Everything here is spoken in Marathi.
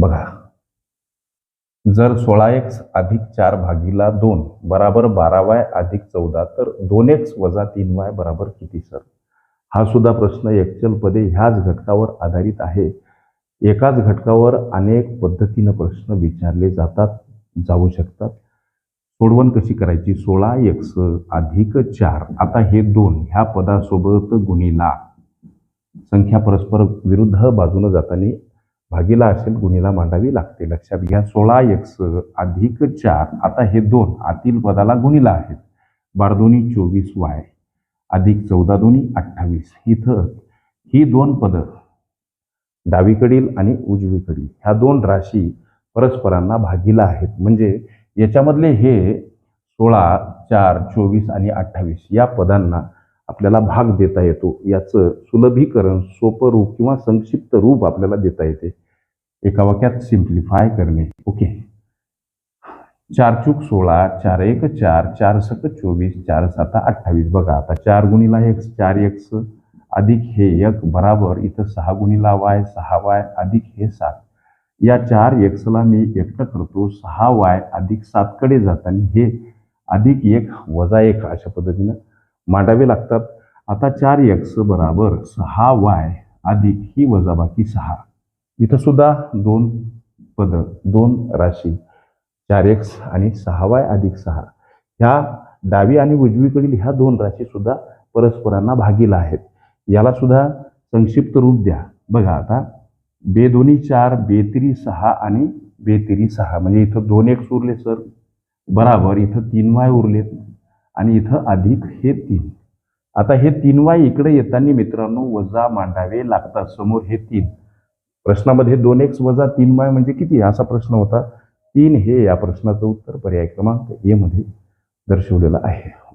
बघा. जर सोळा एक्स अधिक चार भागीला दोन बराबर बारा वाय अधिक चौदा तर दोन एक्स वजा तीन वाय बराबर किती सर? हा सुद्धा प्रश्न एकचल पदे ह्याच घटकावर आधारित आहे. एकाच घटकावर अनेक पद्धतीनं प्रश्न विचारले जातात जाऊ शकतात. सोडवण कशी करायची? सोळा एक्स अधिक चार. आता हे दोन ह्या पदासोबत गुणीला. संख्या परस्पर विरुद्ध बाजूनं जाताना भागीला असेल गुणीला मांडावी लागते. लक्षात घ्या सोळा एक्स अधिक चार आता हे दोन आतील पदाला गुणीला आहेत. बारदोनी चोवीस वाय अधिक चौदा दोन्ही अठ्ठावीस. इथं ही दोन पदं डावीकडील आणि उजवीकडील ह्या दोन राशी परस्परांना भागीला आहेत. म्हणजे याच्यामधले हे सोळा चार चोवीस आणि अठ्ठावीस या पदांना आपल्याला भाग देता येतो. याचं सुलभीकरण सोपं रूप किंवा संक्षिप्त रूप आपल्याला देता येते. एका वाक्यात सिम्प्लिफाय करणे. ओके चार चूक सोळा चार एक चार चार सक चोवीस चार सात अठ्ठावीस. बघा आता चार गुणीला एक्स चार एक्स अधिक हे एक बराबर इथं सहा गुणीला वाय सहा वाय अधिक हे सात. या चार एक्सला मी एकटं करतो सहा वाय अधिक सातकडे जाताना हे अधिक एक वजा एक अशा पद्धतीनं मांडावे लागतात. आता चार एक्स बराबर सहा वाय अधिक ही वजाबाकी सहा. इथं सुद्धा दोन पद दोन राशी चार एक्स आणि सहा वाय अधिक सहा. ह्या डावी आणि उजवीकडील ह्या दोन राशी सुद्धा परस्परांना भागीला आहेत. याला सुद्धा संक्षिप्त रूप द्या. बघा आता बेदोनी चार बेतिरी सहा आणि बेतिरी सहा. म्हणजे इथं दोन एक्स उरले सर. बराबर इथं तीन वाय उरलेत. आणि इथं अधिक हे तीन. आता हे तीन वाय इकडे येताना मित्रांनो वजा मांडावे लागतात. समोर हे तीन. प्रश्नामध्ये दोन एक्स वजा तीन वाय म्हणजे किती? असा प्रश्न होता. तीन हे या प्रश्नाचं उत्तर पर्याय क्रमांक ए मध्ये दर्शवलेलं आहे.